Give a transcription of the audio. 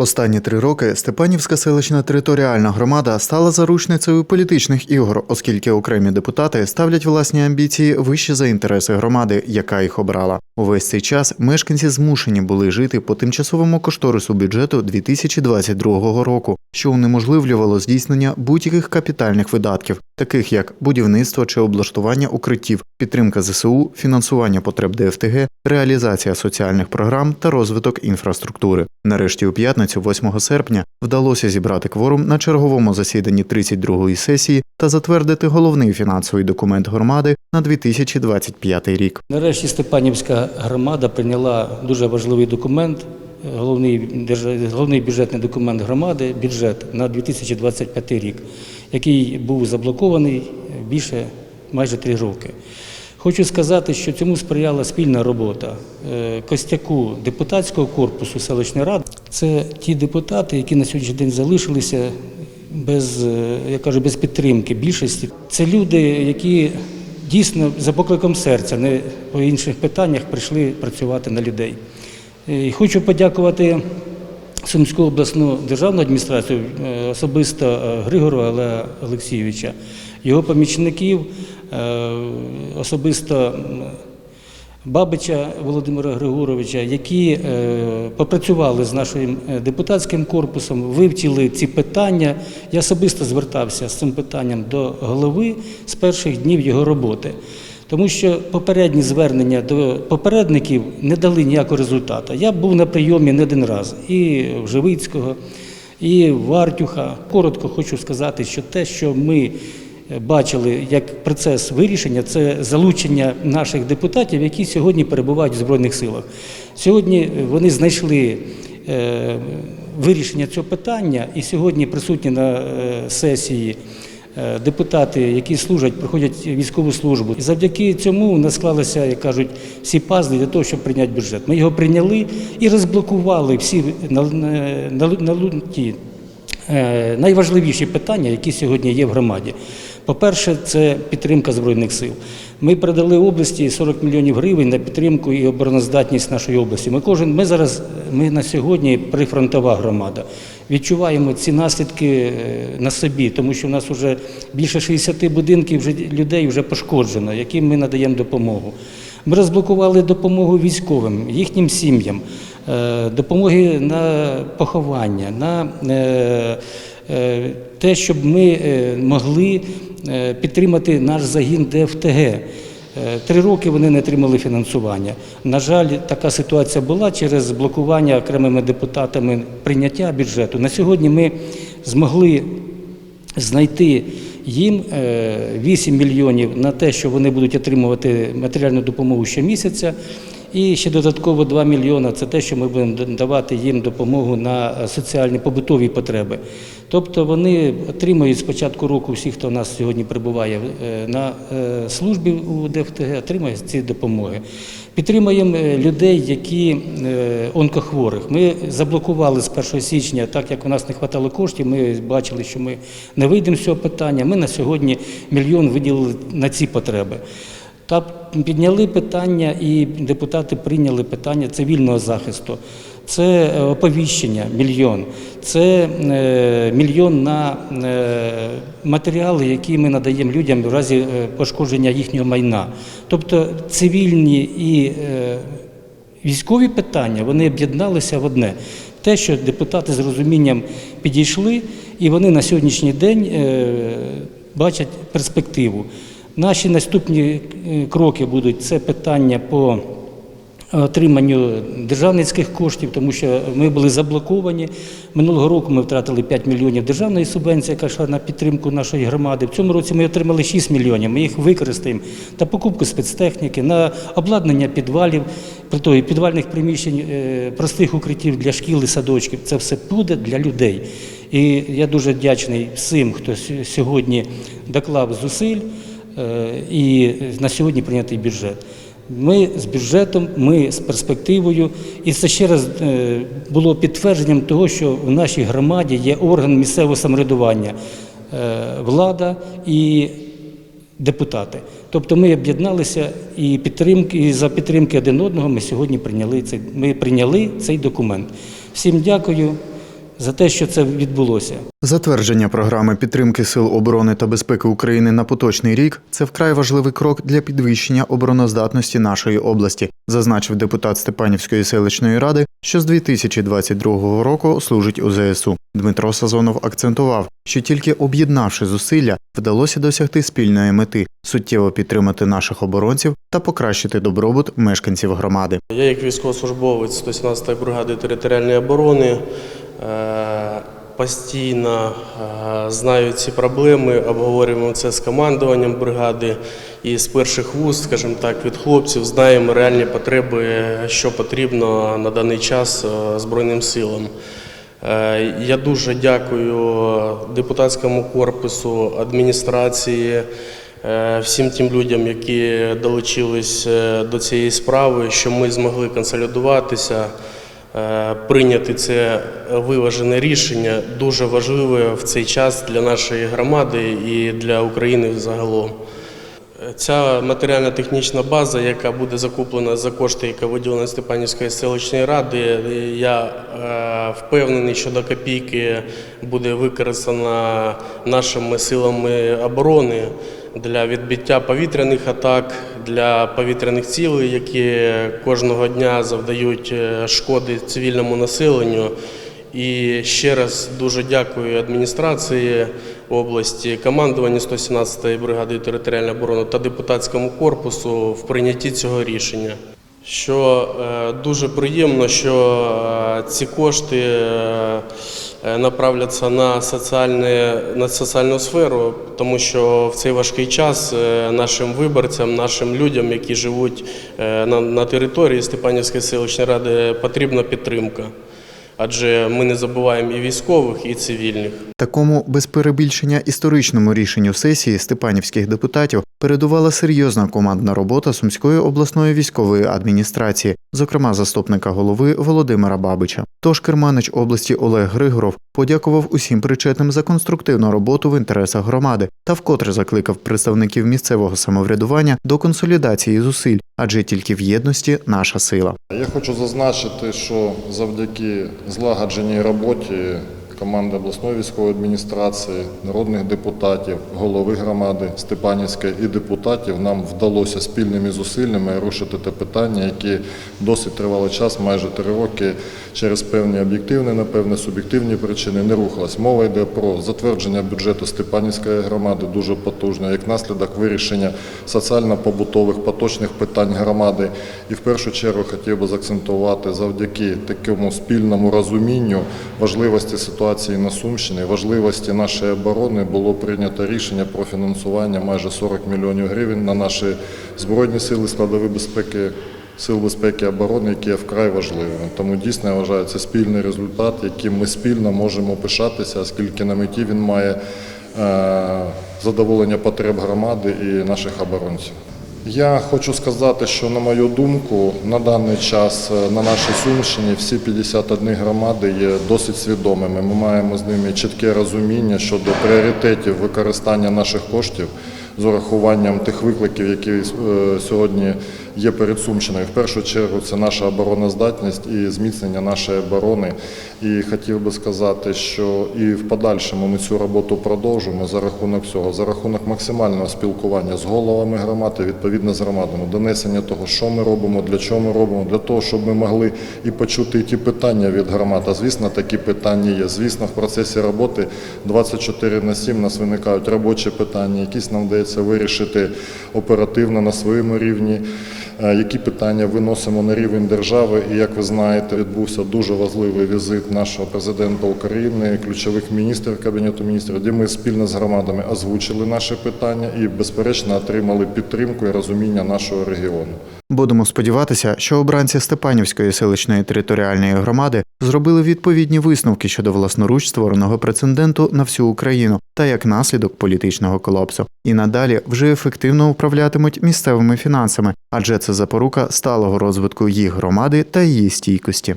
Останні три роки Степанівська селищна територіальна громада стала заручницею політичних ігор, оскільки окремі депутати ставлять власні амбіції вище за інтереси громади, яка їх обрала. Увесь цей час мешканці змушені були жити по тимчасовому кошторису бюджету 2022 року, що унеможливлювало здійснення будь-яких капітальних видатків, таких як будівництво чи облаштування укриттів, підтримка ЗСУ, фінансування потреб ДФТГ, реалізація соціальних програм та розвиток інфраструктури. Нарешті у п'ятницю, 8 серпня, вдалося зібрати кворум на черговому засіданні 32-ї сесії та затвердити головний фінансовий документ громади на 2025 рік. Нарешті Степанівська громада прийняла дуже важливий документ, головний, держа- головний бюджетний документ громади, бюджет на 2025 рік, який був заблокований більше майже три роки. Хочу сказати, що цьому сприяла спільна робота е, костяку депутатського корпусу селищної ради. Це ті депутати, які на сьогоднішній день залишилися без, е, я кажу, без підтримки більшості. Це люди, які дійсно за покликом серця, не по інших питаннях прийшли працювати на людей. Е, І хочу подякувати Сумську обласну державну адміністрацію, е, особисто е, Григорова Олексійовича, його помічників, е, особисто Бабича Володимира Григоровича, які попрацювали з нашим депутатським корпусом, вивчили ці питання. Я особисто звертався з цим питанням до голови з перших днів його роботи. Тому що попередні звернення до попередників не дали ніякого результату. Я був на прийомі не один раз і в Живицького, і в Артюха. Коротко хочу сказати, що те, що ми бачили як процес вирішення, це залучення наших депутатів, які сьогодні перебувають в Збройних силах. Сьогодні вони знайшли е, вирішення цього питання, і сьогодні присутні на е, сесії е, депутати, які служать, проходять військову службу. І завдяки цьому у нас склалися, як кажуть, всі пазли для того, щоб прийняти бюджет. Ми його прийняли і розблокували всі на, на, на, е, найважливіші питання, які сьогодні є в громаді. По-перше, це підтримка Збройних сил. Ми передали області 40 мільйонів гривень на підтримку і обороноздатність нашої області. Ми кожен, ми зараз, ми на сьогодні прифронтова громада. Відчуваємо ці наслідки е, на собі, тому що в нас вже більше 60 будинків вже людей вже пошкоджено, яким ми надаємо допомогу. Ми розблокували допомогу військовим, їхнім сім'ям, е, допомоги на поховання, на е, те, щоб ми могли підтримати наш загін ДФТГ. Е, Три роки вони не отримали фінансування. На жаль, така ситуація була через блокування окремими депутатами прийняття бюджету. На сьогодні ми змогли знайти їм е, 8 мільйонів на те, що вони будуть отримувати матеріальну допомогу щомісяця. І ще додатково 2 мільйони це те, що ми будемо давати їм допомогу на соціальні побутові потреби. Тобто вони отримують з початку року всі, хто у нас сьогодні перебуває е, на е, службі у ДФТГ, отримують ці допомоги. Підтримуємо е, людей, які е, онкохворих. Ми заблокували з 1 січня, так як у нас не вистачало коштів, ми бачили, що ми не вийдемо з цього питання. Ми на сьогодні мільйон виділили на ці потреби. Та підняли питання, і депутати прийняли питання цивільного захисту. Це е, оповіщення мільйон, це е, мільйон на е, матеріали, які ми надаємо людям в разі пошкодження їхнього майна. Тобто цивільні і військові питання вони об'єдналися в одне. Те, що депутати з розумінням підійшли, і вони на сьогоднішній день бачать перспективу. Наші наступні е, кроки будуть це питання по отриманню державницьких коштів, тому що ми були заблоковані. Минулого року ми втратили 5 мільйонів державної субвенції, яка йшла на підтримку нашої громади. В цьому році ми отримали 6 мільйонів. Ми їх використаємо на покупку спецтехніки, на обладнання підвалів, притої підвальних приміщень, е, простих укриттів для шкіл і садочків. Це все буде для людей. І я дуже вдячний всім, хто сьогодні доклав зусиль е, і на сьогодні прийнятий бюджет. Ми з бюджетом, ми з перспективою, і це ще раз е, було підтвердженням того, що в нашій громаді є орган місцевого самоврядування, е, влада і депутати. Тобто ми об'єдналися і підтримки, і за підтримки один одного ми сьогодні прийняли цей, ми прийняли цей документ. Всім дякую. За те, що це відбулося. Затвердження програми підтримки сил оборони та безпеки України на поточний рік це вкрай важливий крок для підвищення обороноздатності нашої області, зазначив депутат Степанівської селищної ради, що з 2022 року служить у ЗСУ. Дмитро Сазонов акцентував, що тільки об'єднавши зусилля, вдалося досягти спільної мети суттєво підтримати наших оборонців та покращити добробут мешканців громади. Я як військовослужбовець 117-ї бригади територіальної оборони постійно е, знаю ці проблеми, обговорюємо це з командуванням бригади і з перших вуст, скажімо так, від хлопців знаємо реальні потреби, що потрібно на даний час е, Збройним силам. Е, Я дуже дякую депутатському корпусу, адміністрації, е, всім тим людям, які долучились е, до цієї справи, що ми змогли консолідуватися, е, прийняти це виважене рішення, дуже важливе в цей час для нашої громади і для України загалом. Ця матеріально-технічна база, яка буде закуплена за кошти, яка виділена Степанівської селищної ради, я е, впевнений, що до копійки буде використана нашими силами оборони для відбиття повітряних атак, для повітряних цілей, які кожного дня завдають е, шкоди цивільному населенню. І ще раз дуже дякую адміністрації області, командуванню 117-ї бригади територіальної оборони та депутатському корпусу в прийнятті цього рішення. Що е, дуже приємно, що е, ці кошти направляться на, соціальне, на соціальну сферу, тому що в цей важкий час е, нашим виборцям, нашим людям, які живуть е, на, на території Степанівської селищної ради, потрібна підтримка. Адже ми не забуваємо і військових, і цивільних. Такому без перебільшення історичному рішенню сесії степанівських депутатів передувала серйозна командна робота Сумської обласної військової адміністрації, зокрема заступника голови Володимира Бабича. Тож керманич області Олег Григоров подякував усім причетним за конструктивну роботу в інтересах громади та вкотре закликав представників місцевого самоврядування до консолідації зусиль, адже тільки в єдності наша сила. Я хочу зазначити, що завдяки злагодженій роботі команди обласної військової адміністрації, народних депутатів, голови громади Степанівської і депутатів нам вдалося спільними зусиллями рушити те питання, яке досить тривалий час, майже три роки, через певні об'єктивні, напевне, суб'єктивні причини не рухалось. Мова йде про затвердження бюджету Степанівської громади дуже потужно, як наслідок вирішення соціально-побутових поточних питань громади. І в першу чергу хотів би заакцентувати завдяки такому спільному розумінню важливості ситуації на Сумщині, важливості нашої оборони було прийнято рішення про фінансування майже 40 мільйонів гривень на наші збройні сили складові безпеки. Сил безпеки і оборони, які є вкрай важливими. Тому дійсно я вважаю, це спільний результат, яким ми спільно можемо пишатися, оскільки на меті він має е, задоволення потреб громади і наших оборонців. Я хочу сказати, що на мою думку, на даний час е, на нашій Сумщині всі 51 громади є досить свідомими. Ми маємо з ними чітке розуміння щодо пріоритетів використання наших коштів з урахуванням тих викликів, які е, сьогодні є перед Сумщиною. В першу чергу це наша обороноздатність і зміцнення нашої оборони. І хотів би сказати, що і в подальшому ми цю роботу продовжуємо за рахунок цього, за рахунок максимального спілкування з головами громад і відповідно з громадами, донесення того, що ми робимо, для чого ми робимо, для того, щоб ми могли і почути ті питання від громад. Звісно, такі питання є. Звісно, в процесі роботи 24 на 7 у нас виникають робочі питання, якісь нам вдається вирішити оперативно на своєму рівні. Е, Які питання виносимо на рівень держави? І як ви знаєте, відбувся дуже важливий візит нашого президента України, ключових міністрів Кабінету міністрів, де ми спільно з громадами озвучили наші питання і, безперечно, отримали підтримку і розуміння нашого регіону. Будемо сподіватися, що обранці Степанівської селищної територіальної громади зробили відповідні висновки щодо власноруч створеного прецеденту на всю Україну та як наслідок політичного колапсу, і надалі вже ефективно управлятимуть місцевими фінансами, адже це запорука сталого розвитку їх громади та її стійкості.